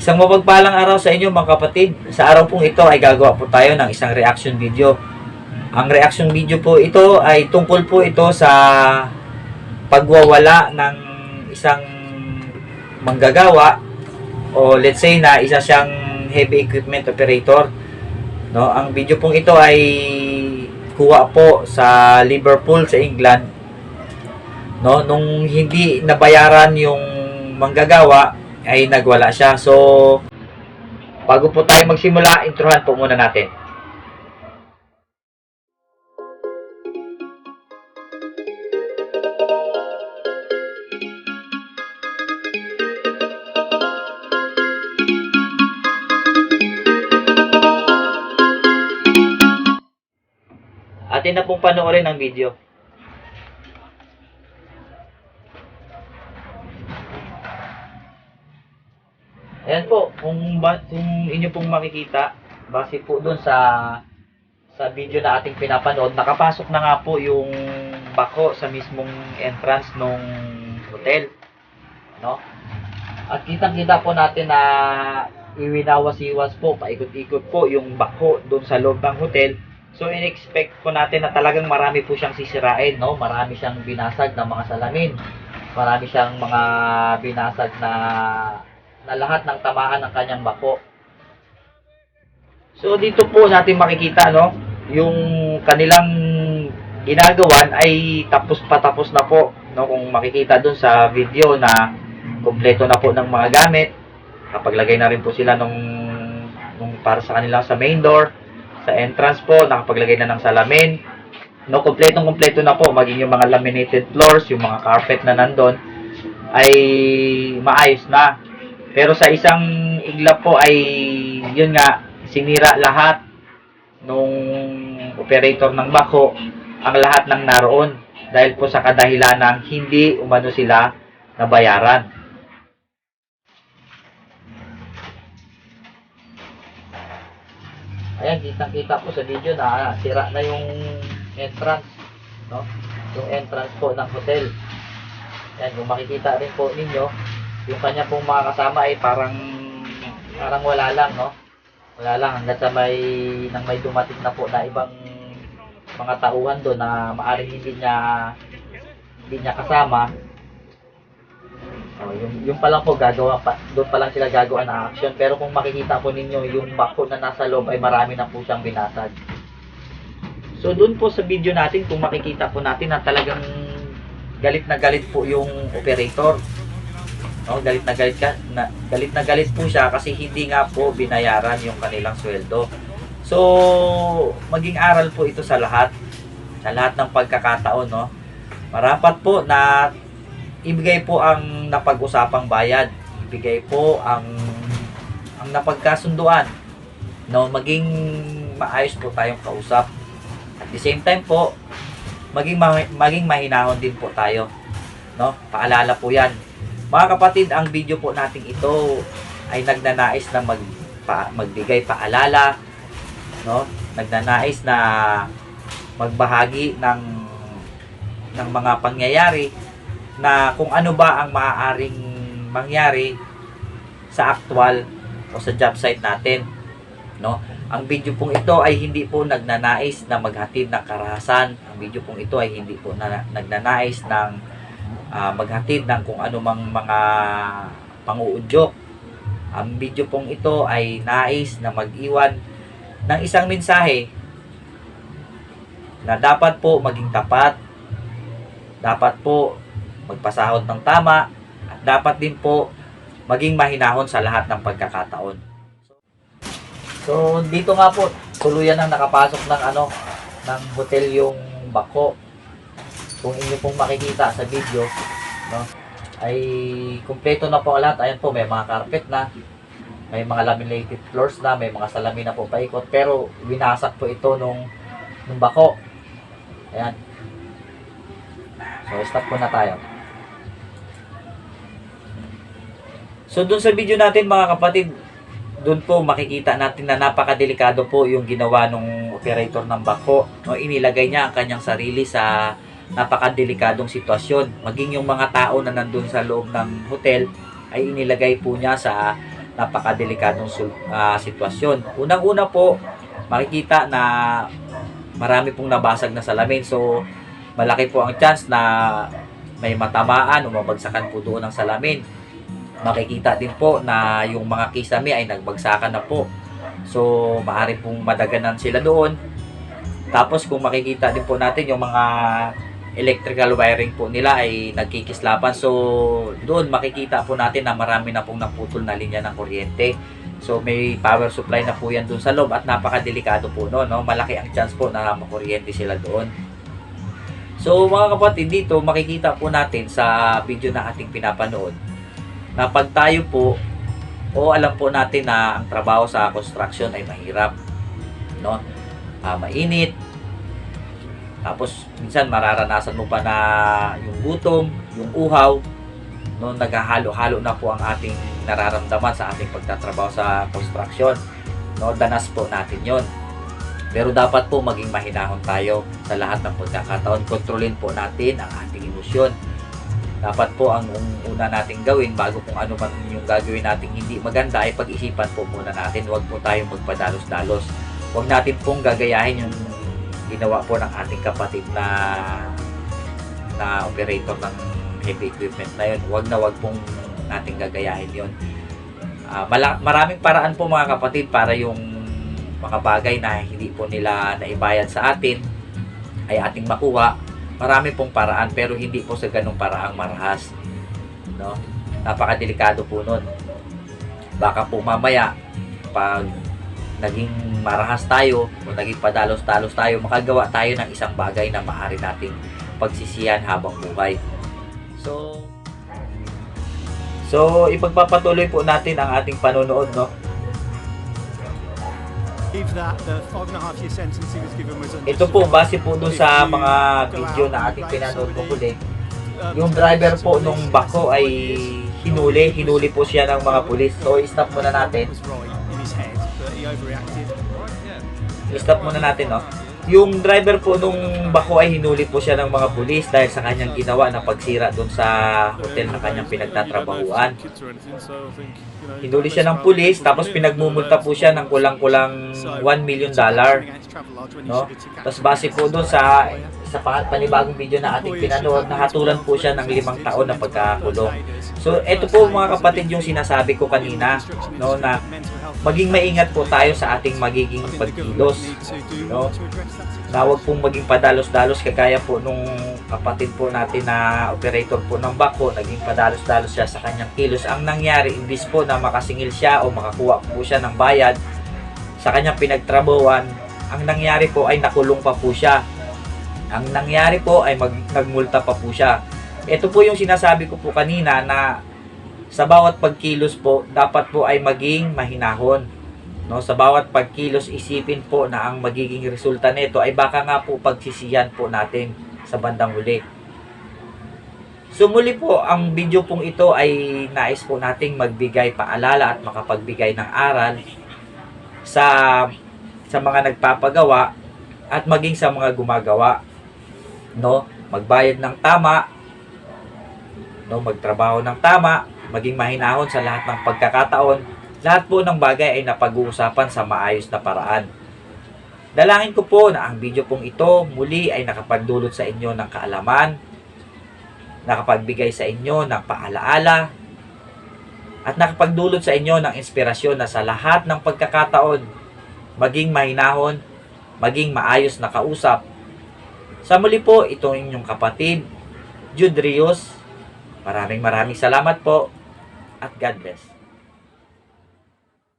Isang mapagpalang araw sa inyo mga kapatid. Sa araw pong ito ay gagawa po tayo ng isang reaction video. Ang reaction video po ito ay tungkol po ito sa pagwawala ng isang manggagawa o let's say na isa siyang heavy equipment operator. No, ang video pong ito ay kuha po sa Liverpool sa England. No, nung hindi nabayaran yung manggagawa ay nagwala siya. So bago po tayo magsimula, introhan po muna natin. Atin na pong panoorin ang video. Ayan po, kung, ba, kung inyo pong makikita, base po doon sa sa video na ating pinapanood, nakapasok na nga po yung bako sa mismong entrance nung hotel. No? At kitang-kita po natin na iwinawas-iwas po, paikot-ikot po yung bako doon sa loob ng hotel. So, in-expect po natin na talagang marami po siyang sisirain, no? Marami siyang binasag na mga salamin. Marami siyang mga binasag na na lahat ng tamaan ng kanyang bako. So, dito po natin makikita, no? Yung kanilang ginagawan ay tapos patapos na po, no? Kung makikita dun sa video na kompleto na po ng mga gamit. Nakapaglagay na rin po sila nung, nung para sa kanila sa main door. Sa entrance po, nakapaglagay na ng salamin. No, kompletong kompleto na po. Maging yung mga laminated floors, yung mga carpet na nandun, ay maayos na. Pero sa isang iglap po ay, yun nga, sinira lahat nung operator ng bako ang lahat ng naroon dahil po sa kadahilan ng hindi umano sila nabayaran. Ayan, kitang-kita po sa video na sira na yung entrance, no? Yung entrance po ng hotel. Ayan, kung makikita rin po ninyo, yung kanya pong mga kasama ay parang parang wala lang, no? Wala lang hanggang sa may nang may dumating na po na ibang mga tauhan doon na maaring hindi niya hindi niya kasama. Oh, yung yung pa lang po gagawa pa doon pa lang sila gagawa ng action pero kung makikita po ninyo yung bako na nasa loob ay marami na po siyang binasag. So doon po sa video natin kung makikita po natin na talagang galit na galit po yung operator. No, galit na galit ka, na, galit na galit po siya kasi hindi nga po binayaran yung kanilang sweldo. So, maging aral po ito sa lahat, sa lahat ng pagkakataon, no. Marapat po na ibigay po ang napag-usapang bayad, ibigay po ang ang napagkasunduan. No, maging maayos po tayong kausap. At the same time po, maging ma- maging mahinahon din po tayo. No? Paalala po 'yan. Mga kapatid, ang video po nating ito ay nagnanais na mag pa, magbigay paalala, no? Nagnanais na magbahagi ng ng mga pangyayari na kung ano ba ang maaaring mangyari sa actual o sa job site natin, no? Ang video pong ito ay hindi po nagnanais na maghatid ng karahasan. Ang video pong ito ay hindi po na, nagnanais ng ah, maghatid ng kung ano mang mga panguudyok. Ang video pong ito ay nais na mag-iwan ng isang mensahe na dapat po maging tapat, dapat po magpasahod ng tama, at dapat din po maging mahinahon sa lahat ng pagkakataon. So, dito nga po, tuluyan ang nakapasok ng ano, ng hotel yung bako. Kung inyo pong makikita sa video, no, ay kumpleto na po lahat. Ayan po, may mga carpet na, may mga laminated floors na, may mga salamin na po paikot, pero winasak po ito nung, nung bako. Ayan. So, stop po na tayo. So, dun sa video natin mga kapatid, doon po makikita natin na napakadelikado po yung ginawa ng operator ng bako. No, inilagay niya ang kanyang sarili sa napakadelikadong sitwasyon. Maging yung mga tao na nandun sa loob ng hotel ay inilagay po niya sa napakadelikadong ah, sitwasyon. Unang-una po, makikita na marami pong nabasag na salamin. So, malaki po ang chance na may matamaan o mabagsakan po doon ng salamin. Makikita din po na yung mga kisame ay nagbagsakan na po. So, maaari pong madaganan sila doon. Tapos, kung makikita din po natin yung mga electrical wiring po nila ay nagkikislapan. So, doon makikita po natin na marami na pong naputol na linya ng kuryente. So, may power supply na po yan doon sa loob at napakadelikado po no, no? Malaki ang chance po na makuryente sila doon. So, mga kapatid, dito makikita po natin sa video na ating pinapanood na pag tayo po o alam po natin na ang trabaho sa construction ay mahirap, no? Ah, mainit, tapos minsan mararanasan mo pa na yung gutom, yung uhaw, no naghahalo-halo na po ang ating nararamdaman sa ating pagtatrabaho sa construction. No, danas po natin 'yon. Pero dapat po maging mahinahon tayo sa lahat ng pagkakataon. Kontrolin po natin ang ating emosyon. Dapat po ang una nating gawin bago kung ano man yung gagawin nating hindi maganda ay pag-isipan po muna natin. Huwag po tayong magpadalos-dalos. Huwag natin pong gagayahin yung ginawa po ng ating kapatid na na operator ng heavy equipment na yun. Huwag na huwag pong nating gagayahin yun. Mala- maraming paraan po mga kapatid para yung mga bagay na hindi po nila naibayad sa atin ay ating makuha. Marami pong paraan pero hindi po sa ganung paraang marahas. No? Napakadelikado po nun. Baka po mamaya pag naging marahas tayo o naging padalos-dalos tayo, makagawa tayo ng isang bagay na maaari nating pagsisiyan habang buhay. So, So, ipagpapatuloy po natin ang ating panonood, no? Ito po, base po dun sa mga video na ating pinanood po huli. Yung driver po nung bako ay hinuli, hinuli po siya ng mga pulis. So, i-stop muna natin. I-stop muna natin, no? Yung driver po nung bako ay hinuli po siya ng mga pulis dahil sa kanyang ginawa na pagsira doon sa hotel na kanyang pinagtatrabahuan. Hinuli siya ng pulis tapos pinagmumulta po siya ng kulang-kulang 1 million dollar. no? Tapos base po doon sa sa pa- panibagong video na ating pinanood, nahatulan po siya ng limang taon na pagkakulong. So, ito po mga kapatid yung sinasabi ko kanina, no, na maging maingat po tayo sa ating magiging pagkilos. No? Na huwag pong maging padalos-dalos kagaya po nung kapatid po natin na operator po ng bako, naging padalos-dalos siya sa kanyang kilos. Ang nangyari, imbis po na makasingil siya o makakuha po siya ng bayad sa kanyang pinagtrabawan, ang nangyari po ay nakulong pa po siya. Ang nangyari po ay mag, nagmulta pa po siya. Ito po yung sinasabi ko po kanina na sa bawat pagkilos po, dapat po ay maging mahinahon. No, sa bawat pagkilos isipin po na ang magiging resulta nito ay baka nga po pagsisiyan po natin sa bandang huli. So muli po, ang video pong ito ay nais po nating magbigay paalala at makapagbigay ng aral sa sa mga nagpapagawa at maging sa mga gumagawa. No, magbayad ng tama, no, magtrabaho ng tama, maging mahinahon sa lahat ng pagkakataon. Lahat po ng bagay ay napag-uusapan sa maayos na paraan. Dalangin ko po na ang video pong ito muli ay nakapagdulot sa inyo ng kaalaman, nakapagbigay sa inyo ng paalaala, at nakapagdulot sa inyo ng inspirasyon na sa lahat ng pagkakataon, maging mahinahon, maging maayos na kausap. Sa muli po, ito inyong kapatid, Jude Rios. Maraming maraming salamat po at God bless.